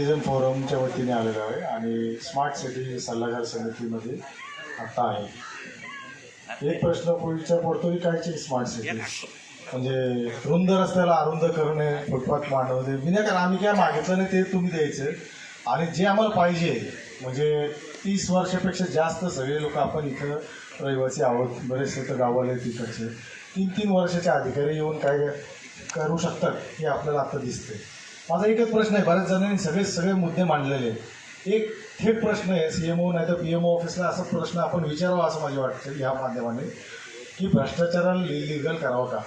Citizen फोरमच्या वतीने आलेलो आहे आणि स्मार्ट सिटी सल्लागार समितीमध्ये आता आहे. एक प्रश्न पूर्वीच्या पडतो की कायची स्मार्ट सिटी? म्हणजे रुंद रस्त्याला अरुंद करणे फुटपाथ मांडवणे. विनाकारण आम्ही काय मागितलं नाही ते तुम्ही द्यायचं. आणि जे आम्हाला पाहिजे म्हणजे तीस वर्षापेक्षा जास्त सगळे लोक आपण इथं रहिवासी आहोत. बरेचसे तर गावाला तिकडचे तीन तीन वर्षाचे अधिकारी येऊन काय करू शकतात हे आपल्याला आता दिसते माझा एकच प्रश्न आहे. बऱ्याच जणांनी सगळे सगळे मुद्दे मांडलेले आहेत. एक थेट प्रश्न आहे सी एम ओ नाही तर पी एम ओ ऑफिसला असा प्रश्न आपण विचारावा असं माझे वाटतं ह्या माध्यमाने की भ्रष्टाचाराला लिगल करावं का?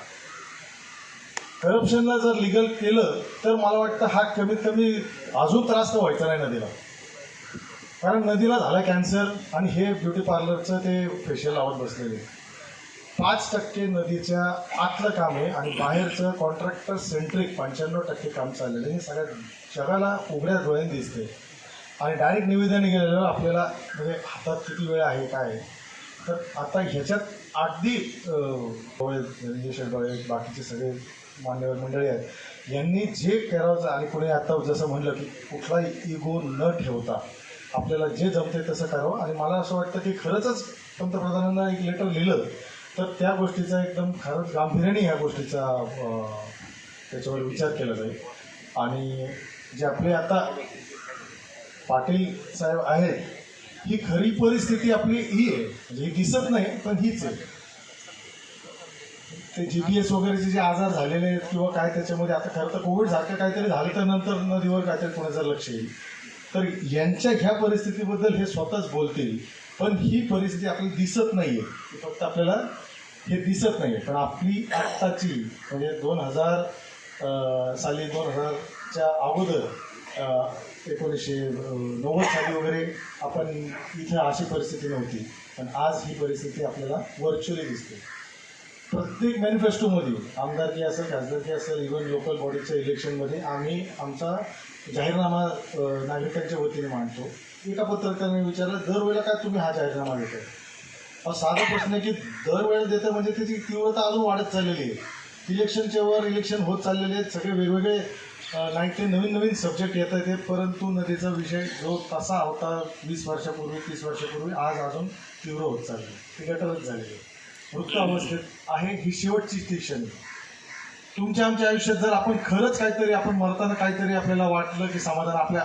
करप्शनला जर लिगल केलं तर मला वाटतं हा कमीत कमी अजून त्रास तर व्हायचा नाही नदीला. कारण नदीला झाला कॅन्सर आणि हे ब्युटी पार्लरचं ते फेशियल लावत बसलेले. पाच टक्के नदीच्या आतलं काम आहे आणि बाहेरचं कॉन्ट्रॅक्टर सेंट्रिक पंच्याण्णव टक्के काम चाललेलं आहे. हे सगळ्या जगाला उघड्या डोळ्याने दिसते आणि डायरेक्ट निवेदन गेलेलं आपल्याला म्हणजे हातात किती वेळ आहे काय तर आता ह्याच्यात अगदी अं, डोळे बाकीचे सगळे मान्यवर मंडळी आहेत. यांनी जे करायचं आणि कोणी आता जसं म्हणलं की कुठलाही इगो न ठेवता आपल्याला जे जमते तसं करावं. आणि मला असं वाटतं की खरंच पंतप्रधानांना एक लेटर लिहिलं. तर त्या गोष्टीचा एकदम खरंच गांभीर्याने ह्या गोष्टीचा त्याच्यावर विचार केला जाईल. आणि जे आपले आता पाटील साहेब आहेत ही खरी परिस्थिती आपली ही आहे. म्हणजे ही दिसत नाही पण हीच आहे. ते जी बी एस वगैरेचे जे आजार झालेले आहेत किंवा काय त्याच्यामध्ये आता खरं तर कोविड सारखं काहीतरी झालं तर नंतर नदीवर काहीतरी कोणाचं लक्ष येईल. तर यांच्या ह्या परिस्थितीबद्दल हे स्वतःच बोलतील. पण ही परिस्थिती आपल्याला दिसत नाही आहे फक्त आपल्याला हे दिसत नाही आहे पण आपली आत्ताची म्हणजे दोन हजार साली दोन हजारच्या अगोदर एकोणीसशे नव्वद साली वगैरे आपण इथं अशी परिस्थिती नव्हती. पण आज ही परिस्थिती आपल्याला व्हर्च्युअली दिसते. प्रत्येक मॅनिफेस्टोमध्ये आमदारकी असेल खासदारकी असेल इव्हन लोकल बॉडीच्या इलेक्शनमध्ये आम्ही आमचा जाहीरनामा नागरिकांच्या वतीने मांडतो. एका पत्रकाराने विचारलं दरवेळेला काय तुम्ही हा जाहीरनामा देताय? हा साधा प्रश्न आहे की दरवेळेला देतं म्हणजे त्याची तीव्रता अजून वाढत चाललेली आहे. इलेक्शनच्या वर इलेक्शन होत चाललेले आहेत सगळे वेगवेगळे नाही नवीन नवीन सब्जेक्ट येत आहेत परंतु नदीचा विषय जो तसा होता वीस वर्षापूर्वी तीस वर्षापूर्वी आज अजून तीव्र होत चालले ते गटरच झालेले वृत्त अवस्थेत आहे ही शेवटची ती क्षण. तुमच्या आमच्या आयुष्यात जर आपण खरंच काहीतरी आपण मरताना काहीतरी आपल्याला वाटलं की समाधान आपल्या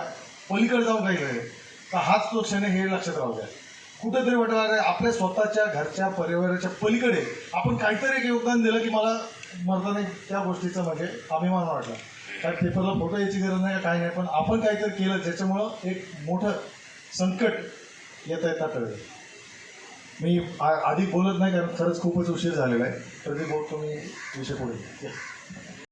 पलीकडे जाऊन काही घडेल तर हाच तो क्षण हे लक्षात राहू द्या. कुठेतरी वाटणार अरे आपल्या स्वतःच्या घरच्या परिवाराच्या पलीकडे आपण काहीतरी एक योगदान दिलं की मला मरताना त्या गोष्टीचा म्हणजे अभिमान वाटला. काय पेपरला फोटो यायची गरज नाही काय नाही पण आपण काहीतरी केलं ज्याच्यामुळं एक मोठं संकट येता येता कळलं मी आ- आधी बोलत नाही कारण खरंच खूपच उशीर झालेला आहे. तर ते बोलतो मी विषय पुढे